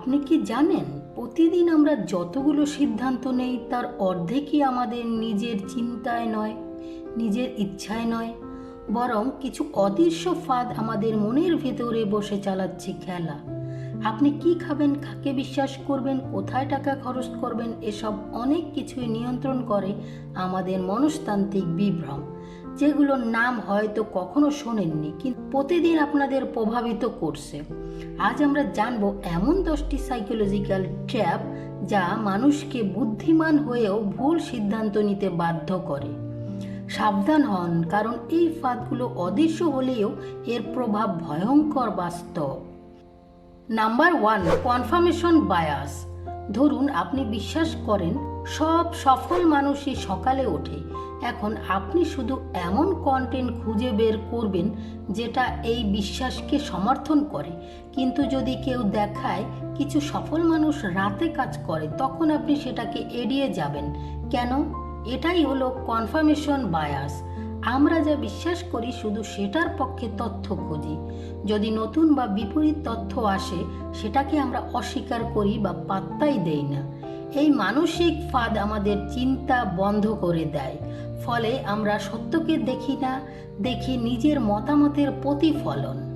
আপনি কি জানেন, প্রতিদিন আমরা যতগুলো সিদ্ধান্ত নেই, তার অর্ধেকই আমাদের নিজের চিন্তায় নয়, নিজের ইচ্ছায় নয়, বরং কিছু অদৃশ্য ফাঁদ আমাদের মনের ভেতরে বসে চালাচ্ছে খেলা। আপনি কি খাবেন, কাকে বিশ্বাস করবেন, কোথায় টাকা খরচ করবেন, এসব অনেক কিছুই নিয়ন্ত্রণ করে আমাদের মনস্তান্ত্রিক বিভ্রম। যেগুলোর নাম হয়তো কখনো শোনেননি, কিন্তু প্রতিদিন আপনাদের প্রভাবিত করছে। আজ আমরা জানব এমন দশটি সাইকোলজিক্যাল ট্র্যাপ যা মানুষকে বুদ্ধিমান হয়েও ভুল সিদ্ধান্ত নিতে বাধ্য করে। সাবধান হন, কারণ এই ফাঁদগুলো অদৃশ্য হলেও এর প্রভাব ভয়ঙ্কর বাস্তব। Number one, confirmation bias. ধরুন আপনি বিশ্বাস করেন সব সফল মানুষই সকালে ওঠে। এখন আপনি শুধু এমন কন্টেন্ট খুঁজে বের করবেন যেটা এই বিশ্বাসকে সমর্থন করে। কিন্তু যদি কেউ দেখায় কিছু সফল মানুষ রাতে কাজ করে, তখন আপনি সেটাকে এড়িয়ে যাবেন। কেন? এটাই হলো কনফার্মেশন বায়াস আমরা যা বিশ্বাস করি শুধু সেটার পক্ষে তথ্য খুঁজি। যদি নতুন বা বিপরীত তথ্য আসে, সেটাকে আমরা অস্বীকার করি বা পাত্তাই দেই না। এই মানসিক ফাঁদ আমাদের চিন্তা বন্ধ করে দেয়। ফলে আমরা সত্যকে দেখি না, দেখি নিজের মতামতের প্রতিফলন।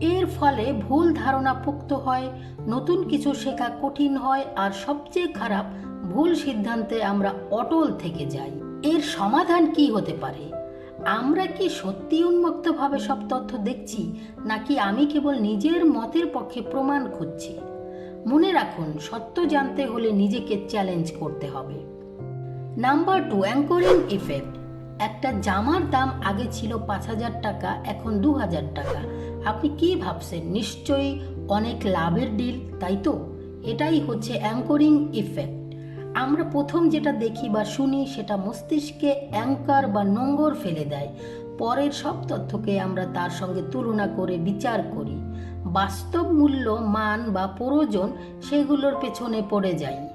এর ফলে ভুল ধারণা পোক্ত হয়, নতুন কিছু শেখা কঠিন হয়, আর সবচেয়ে খারাপ, ভুল সিদ্ধান্তে আমরা অটল থেকে যাই। এর সমাধান কি হতে পারে? আমরা কি সত্যি উন্মুক্তভাবে সব তথ্য দেখছি, নাকি আমি কেবল নিজের মতের পক্ষে প্রমাণ খুঁজছি? মনে রাখুন, সত্য জানতে হলে নিজেকে চ্যালেঞ্জ করতে হবে। নাম্বার টু অ্যাঙ্করিং ইফেক্ট একটা জামার দাম আগে ছিল পাঁচ হাজার টাকা, এখন দু হাজার টাকা। আপনি কি ভাবছেন? নিশ্চয়ই অনেক লাভের ডিল তাই তো? এটাই হচ্ছে অ্যাঙ্করিং ইফেক্ট আমরা প্রথম যেটা দেখি বা শুনি সেটা মস্তিষ্কে অ্যাঙ্কার বা নোঙ্গর ফেলে দেয়। পরের সব তথ্যকে আমরা তার সঙ্গে তুলনা করে বিচার করি। বাস্তব মূল্য, মান বা প্রয়োজন সেগুলোর পেছনে পড়ে যাই।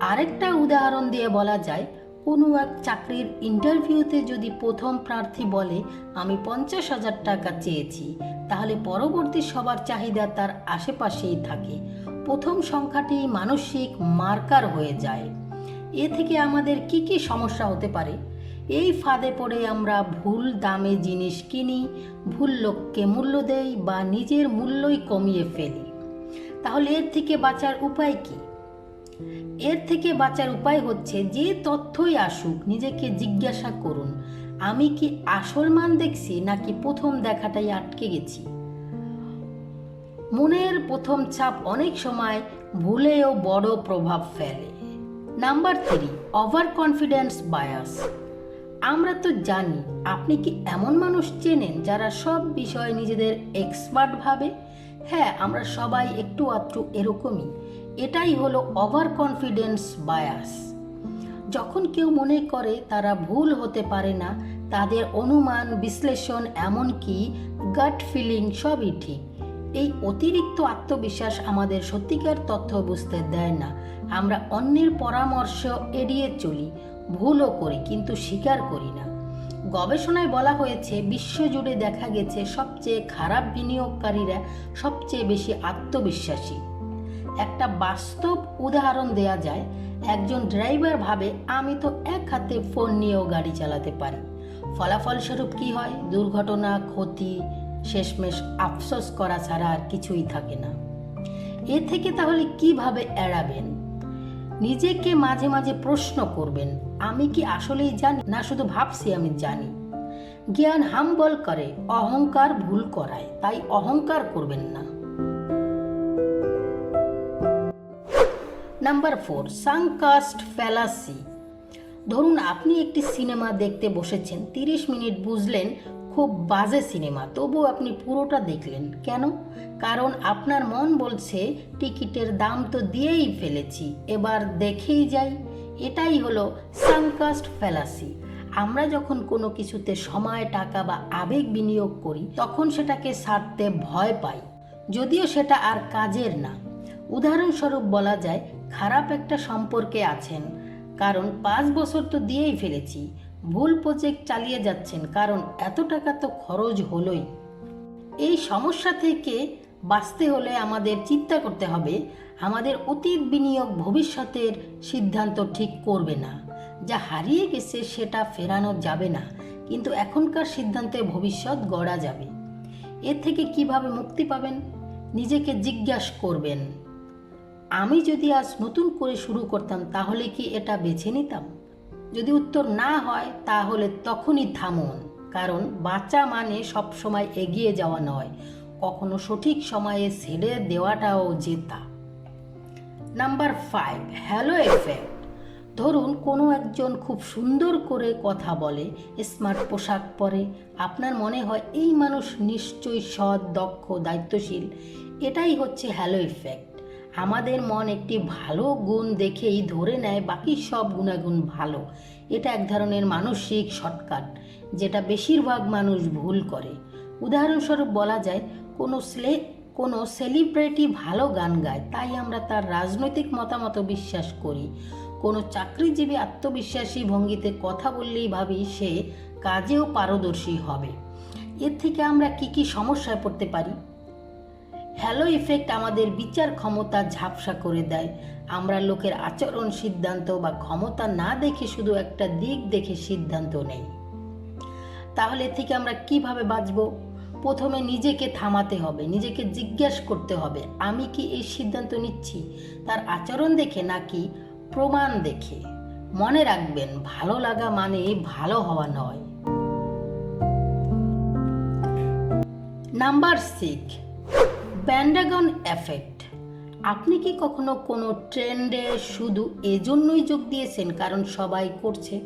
আরেকটা উদাহরণ দিয়ে বলা যায়, কোনো এক চাকরির ইন্টারভিউতে যদি প্রথম প্রার্থী বলে, আমি পঞ্চাশ হাজার টাকা চেয়েছি তাহলে পরবর্তী সবার চাহিদা তার আশেপাশেই থাকে। প্রথম সংখ্যাটি মানসিক মার্কার হয়ে যায়। এ থেকে আমাদের কি কি সমস্যা হতে পারে? এই ফাঁদে পড়ে আমরা ভুল দামে জিনিস কিনি, ভুল লোককে মূল্য দেই বা নিজের মূল্যই কমিয়ে ফেলি। তাহলে এর থেকে বাঁচার উপায় কি? এর থেকে বাঁচার উপায় হচ্ছে যে তথ্যই আসুক, নিজেকে জিজ্ঞাসা করুন, আমি কি আসল মান দেখছি নাকি প্রথম দেখাটাই আটকে গেছি? মনের প্রথম ছাপ অনেক সময় ভুলেও বড় প্রভাব ফেলে। Number three overconfidence bias আমরা তো জানি, আপনি কি এমন মানুষ চেনেন যারা সব বিষয়ে নিজেদের এক্সপার্ট ভাবে? হ্যাঁ আমরা সবাই একটু আধটু এরকমই। এটাই হলো ওভার কনফিডেন্স বায়াস যখন কেউ মনে করে তারা ভুল হতে পারে না, তাদের অনুমান, বিশ্লেষণ, এমনকি গাট ফিলিং সবই ঠিক। এই অতিরিক্ত আত্মবিশ্বাস আমাদের সত্যিকার তথ্য বুঝতে দেয় না। আমরা অন্যের পরামর্শ এড়িয়ে চলি, ভুলও করি, কিন্তু স্বীকার করি না। গবেষণায় বলা হয়েছে, বিশ্বজুড়ে দেখা গেছে সবচেয়ে খারাপ বিনিয়োগকারীরা সবচেয়ে বেশি আত্মবিশ্বাসী। একটা বাস্তব উদাহরণ দেয়া যায়, একজন ড্রাইভার ভাবে, আমি তো এক হাতে ফোন নিয়েও গাড়ি চালাতে পারি। ফলাফলস্বরূপ কি হয়? দুর্ঘটনা, ক্ষতি শেষমেশ আফসোস করা ছাড়া আর কিছুই থাকে না। এ থেকে তাহলে কীভাবে এড়াবেন? নিজেকে মাঝে মাঝে প্রশ্ন করবেন, আমি কি আসলেই জানি? না, শুধু ভাবছি আমি জানি। জ্ঞান হাম্বল করে, অহংকার ভুল করায়, তাই অহংকার করবেন না। Number four, sunk cost fallacy. ধরুন আপনি একটি সিনেমা দেখতে বসেছেন, তিরিশ মিনিট বুঝলেন খুব বাজে সিনেমা, তবু আপনি পুরোটা দেখলেন। কেন? কারণ আপনার মন বলছে, টিকিটের দাম তো দিয়েই ফেলেছি, এবার দেখেই যাই। এটাই হলো সাংকাস্ট ফ্যালাসি। আমরা যখন কোনো কিছুতে সময়, টাকা বা আবেগ বিনিয়োগ করি, তখন সেটাকে সারতে ভয় পাই। যদিও সেটা আর কাজের না। উদাহরণস্বরূপ বলা যায়, খারাপ একটা সম্পর্কে আছেন। কারণ পাঁচ বছর তো দিয়েই ফেলেছি। ভুল প্রজেক্ট চালিয়ে যাচ্ছেন, কারণ এত টাকা তো খরচ হলোই। এই সমস্যা থেকে বাঁচতে হলে আমাদের চিন্তা করতে হবে, আমাদের অতীত বিনিয়োগ ভবিষ্যতের সিদ্ধান্ত ঠিক করবে না। যা হারিয়ে গেছে সেটা ফেরানো যাবে না, কিন্তু এখনকার সিদ্ধান্তে ভবিষ্যৎ গড়া যাবে। এর থেকে কীভাবে মুক্তি পাবেন? নিজেকে জিজ্ঞাসা করবেন। আমি যদি আজ নতুন করে শুরু করতাম, তাহলে কি এটা বেছে নিতাম? যদি উত্তর না হয়, তাহলে তখনই থামুন। কারণ বাচ্চা মানে সবসময় এগিয়ে যাওয়া নয়। কখনো সঠিক সময়ে ছেড়ে দেওয়াটাও জেতা। নাম্বার ফাইভ হ্যালো এফেক্ট ধরুন কোনো একজন খুব সুন্দর করে কথা বলে স্মার্ট পোশাক পরে। আপনার মনে হয় এই মানুষ নিশ্চয়ই সৎ, দক্ষ, দায়িত্বশীল। এটাই হচ্ছে হ্যালো ইফেক্ট আমাদের মন একটি ভালো গুণ দেখেই ধরে নেয়, বাকি সব গুণাগুণ ভালো। এটা এক ধরনের মানসিক শর্টকাট, যেটা বেশিরভাগ মানুষ ভুল করে। উদাহরণস্বরূপ বলা যায়, কোনো স্লে, কোনো সেলিব্রিটি ভালো গান গায়, তাই আমরা তার রাজনৈতিক মতামত বিশ্বাস করি। কোনো চাকরিজীবী আত্মবিশ্বাসী ভঙ্গিতে কথা বললেই ভাবি সে কাজেও পারদর্শী হবে। এর থেকে আমরা কি কি সমস্যায় পড়তে পারি? হ্যালো ইফেক্ট আমাদের বিচার ক্ষমতা ঝাপসা করে দেয়। আমরা লোকের আচরণ সিদ্ধান্ত বা ক্ষমতা না দেখে শুধু একটা দিক দেখে সিদ্ধান্ত নেই। তাহলে থেকে আমরা কীভাবে বাঁচব? প্রথমে নিজেকে থামাতে হবে, নিজেকে জিজ্ঞেস করতে হবে, আমি কি এই সিদ্ধান্ত নিচ্ছি? তার আচরণ দেখে নাকি প্রমাণ দেখে? মনে রাখবেন, ভালো লাগা মানে ভালো হওয়া নয়। নাম্বার সিক্স ব্যান্ডাগন এফেক্ট আপনি কি কখনো কোনো ট্রেন্ডে শুধু এজন্যই যোগ দিয়েছেন কারণ সবাই করছে?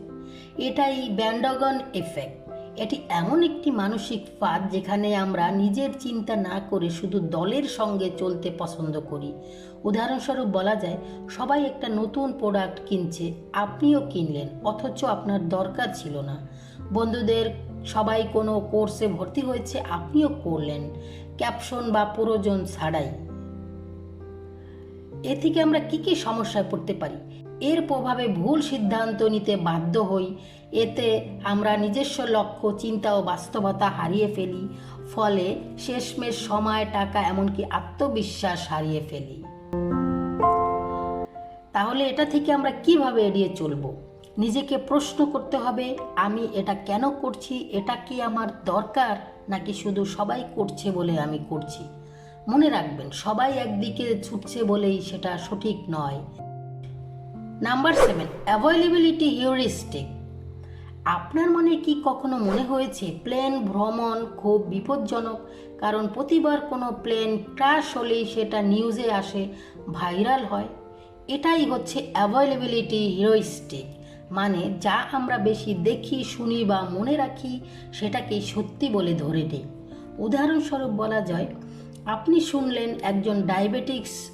এটাই ব্যান্ডাগন এফেক্ট এটি এমন একটি মানসিক ফাঁদ যেখানে আমরা নিজের চিন্তা না করে শুধু দলের সঙ্গে চলতে পছন্দ করি। উদাহরণস্বরূপ বলা যায়, সবাই একটা নতুন প্রোডাক্ট কিনছে, আপনিও কিনলেন, অথচ আপনার দরকার ছিল না। বন্ধুদের, সবাই কোনো কোর্সে ভর্তি হয়েছে, আপনিও করলেন। ক্যাপশন বা প্রয়োজন ছাড়াই। এ থেকে আমরা কি কি সমস্যায় পড়তে পারি? এর প্রভাবে ভুল সিদ্ধান্ত নিতে বাধ্য হই। এতে আমরা নিজস্ব লক্ষ্য, চিন্তা ও বাস্তবতা হারিয়ে ফেলি। ফলে শেষমেশ সময়, টাকা এমনকি আত্মবিশ্বাস হারিয়ে ফেলি। তাহলে এটা থেকে আমরা কীভাবে এড়িয়ে চলবো? নিজেকে প্রশ্ন করতে হবে, আমি এটা কেন করছি? এটা কি আমার দরকার? নাকি শুধু সবাই করছে বলে আমি করছি? মনে রাখবেন, সবাই একদিকে ছুটছে বলেই সেটা সঠিক নয়। Number seven availability heuristic. আপনার মনে কি কখনো মনে হয়েছে, প্লেন ভ্রমণ খুব বিপজ্জনক? কারণ প্রতিবার কোনো প্লেন ক্রাশ হলেই সেটা নিউজে আসে, ভাইরাল হয়। এটাই হচ্ছে অ্যাভেলেবিলিটি হিরোইস্টিক মানে যা আমরা বেশি দেখি, শুনি বা মনে রাখি, সেটাকেই সত্যি বলে ধরে নিই। উদাহরণস্বরূপ বলা যায়, আপনি শুনলেন একজন ডায়াবেটিক্স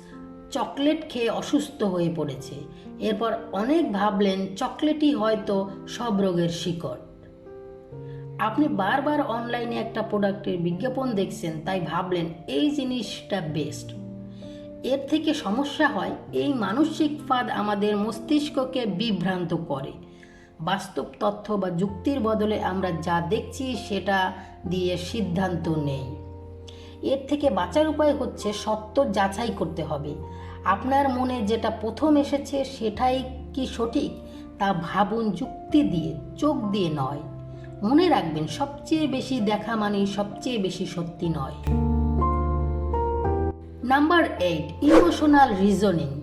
চকলেট খেয়ে অসুস্থ হয়ে পড়েছে। এরপর অনেক ভাবলেন চকলেটই হয়তো সব রোগের শিকড়। আপনি বারবার অনলাইনে একটা প্রোডাক্টের বিজ্ঞাপন দেখছেন, তাই ভাবলেন এই জিনিসটা বেস্ট এর থেকে সমস্যা হয়, এই মানসিক ফাঁদ আমাদের মস্তিষ্ককে বিভ্রান্ত করে। বাস্তব তথ্য বা যুক্তির বদলে আমরা যা দেখছি সেটা দিয়ে সিদ্ধান্ত নেই। এর থেকে বাঁচার উপায় হচ্ছে সত্য যাচাই করতে হবে। আপনার মনে যেটা প্রথম এসেছে সেটাই কি সঠিক, তা ভাবুন যুক্তি দিয়ে, চোখ দিয়ে নয়। মনে রাখবেন সবচেয়ে বেশি দেখা মানেই সবচেয়ে বেশি সত্যি নয়। নাম্বার এইট ইমোশনাল রিজনিং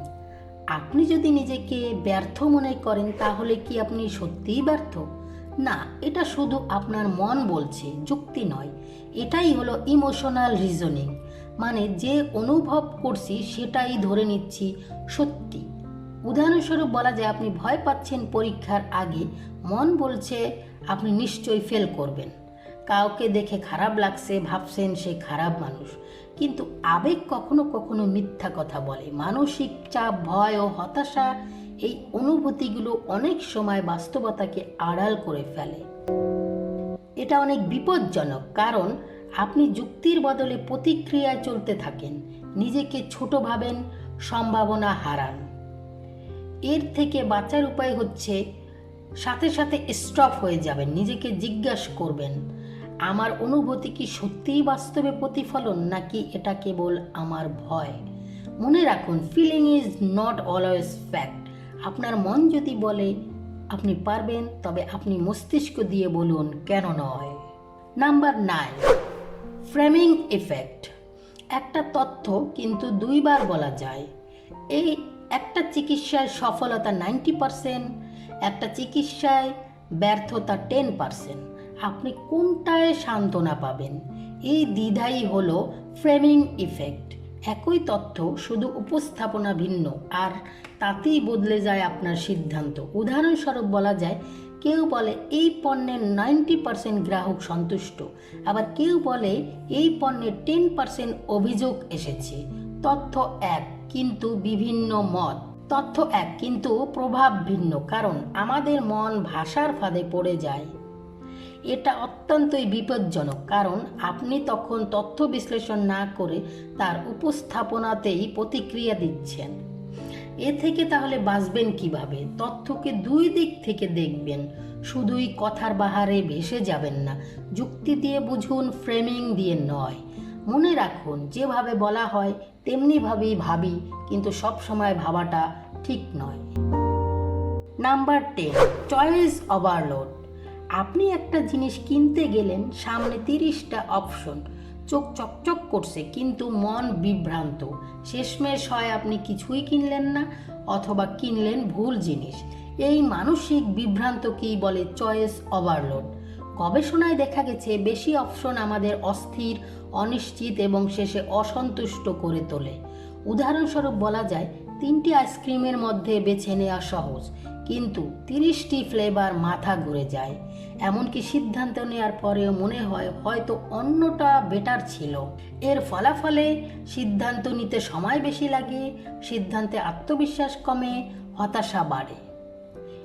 আপনি যদি নিজেকে ব্যর্থ মনে করেন, তাহলে কি আপনি সত্যিই ব্যর্থ? না, এটা শুধু আপনার মন বলছে, যুক্তি নয়। এটাই হলো ইমোশনাল রিজনিং মানে যে অনুভব করছি, সেটাই ধরে নিচ্ছি সত্যি। উদাহরণস্বরূপ বলা যায়, আপনি ভয় পাচ্ছেন পরীক্ষার আগে, মন বলছে আপনি নিশ্চয়ই ফেল করবেন। কাউকে দেখে খারাপ লাগছে, ভাবছেন সে খারাপ মানুষ। কিন্তু আবেগ কখনো কখনো মিথ্যা কথা বলে। মানসিক চাপ, ভয় ও হতাশা এই অনুভূতিগুলো অনেক সময় বাস্তবতাকে আড়াল করে ফেলে। এটা অনেক বিপজ্জনক, কারণ আপনি যুক্তির বদলে প্রতিক্রিয়ায় চলতে থাকেন। নিজেকে ছোট ভাবেন, সম্ভাবনা হারান। এর থেকে বাঁচার উপায় হচ্ছে সাথে সাথে স্টপ হয়ে যাবেন, নিজেকে জিজ্ঞাসা করবেন। আমার অনুভূতি কি সত্যিই বাস্তবে প্রতিফলন, নাকি এটা কেবল আমার ভয়? মনে রাখুন feeling is not always fact আপনার মন যদি বলে, আপনি পারবেন, তবে আপনি মস্তিষ্ক দিয়ে বলুন, কেন নয়? নাম্বার নাইন ফ্রেমিং ইফেক্ট একটা তথ্য কিন্তু দুইবার বলা যায়। এই একটা চিকিৎসায় সফলতা নাইনটি পারসেন্ট একটা চিকিৎসায় ব্যর্থতা টেন পারসেন্ট আপনি কোনটায় সান্ত্বনা পাবেন? এই দ্বিধাই হলো ফ্রেমিং ইফেক্ট। একই তথ্য শুধু উপস্থাপনা ভিন্ন, আর তাতেই বদলে যায় আপনার সিদ্ধান্ত। উদাহরণস্বরূপ বলা যায়, কেউ বলে, এই পণ্যের নাইনটি পার্সেন্ট গ্রাহক সন্তুষ্ট। আবার কেউ বলে, এই পণ্যের টেন পার্সেন্ট অভিযোগ এসেছে। তথ্য এক, কিন্তু বিভিন্ন মত। তথ্য এক, কিন্তু প্রভাব ভিন্ন, কারণ আমাদের মন ভাষার ফাঁদে পড়ে যায়। এটা অত্যন্তই বিপজ্জনক, কারণ আপনি তখন তথ্য বিশ্লেষণ না করে তার উপস্থাপনাতেই প্রতিক্রিয়া দিচ্ছেন। এ থেকে তাহলে বাঁচবেন কীভাবে? তথ্যকে দুই দিক থেকে দেখবেন। শুধুই কথার বাহারে ভেসে যাবেন না, যুক্তি দিয়ে বুঝুন, ফ্রেমিং দিয়ে নয়। মনে রাখুন, যেভাবে বলা হয় তেমনিভাবেই ভাবি, কিন্তু সব সময় ভাবাটা ঠিক নয়। Number ten, choice overload. আপনি একটা জিনিস কিনতে গেলেন, সামনে তিরিশটা অপশন চোখ চকচক করছে, কিন্তু মন বিভ্রান্ত। শেষমেশ হয় আপনি কিছুই কিনলেন না, অথবা কিনলেন ভুল জিনিস। এই মানসিক বিভ্রান্তকেই বলে চয়েস ওভারলোড গবেষণায় দেখা গেছে, বেশি অপশন আমাদের অস্থির, অনিশ্চিত এবং শেষে অসন্তুষ্ট করে তোলে। উদাহরণস্বরূপ বলা যায়, তিনটি আইসক্রিমের মধ্যে বেছে নেওয়া সহজ, কিন্তু তিরিশটি ফ্লেভার মাথা ঘুরে যায়। এমনকি সিদ্ধান্ত নেওয়ার পরেও মনে হয় হয়তো অন্যটা বেটার ছিল। এর ফলাফলে সিদ্ধান্ত নিতে সময় বেশি লাগে, সিদ্ধান্তে আত্মবিশ্বাস কমে, হতাশা বাড়ে।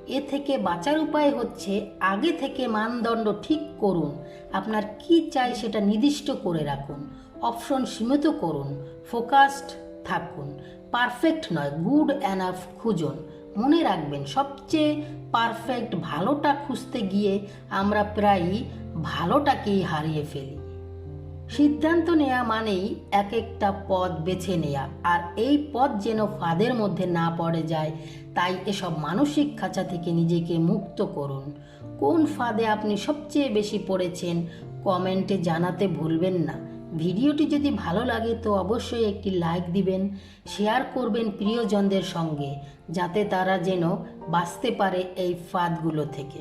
এ থেকে বাঁচার উপায় হচ্ছে আগে থেকে মানদণ্ড ঠিক করুন, আপনার কি চাই সেটা নির্দিষ্ট করে রাখুন, অপশন সীমিত করুন ফোকাসড থাকুন পারফেক্ট নয় গুড অ্যানাফ খুঁজুন। মনে রাখবেন, সবচেয়ে পারফেক্ট ভালোটা খুঁজতে গিয়ে আমরা প্রায়ই ভালোটাকেই হারিয়ে ফেলি। সিদ্ধান্ত নেওয়া মানেই এক একটা পথ বেছে নেয়া, আর এই পথ যেন ফাঁদের মধ্যে না পড়ে যায়, তাই এসব মানসিক খাঁচা থেকে নিজেকে মুক্ত করুন। কোন ফাঁদে আপনি সবচেয়ে বেশি পড়েছেন, কমেন্টে জানাতে ভুলবেন না। ভিডিওটি যদি ভালো লাগে তো অবশ্যই একটি লাইক দিবেন, শেয়ার করবেন প্রিয়জনদের সঙ্গে, যাতে তারা যেন বাঁচতে পারে এই ফাঁদগুলো থেকে।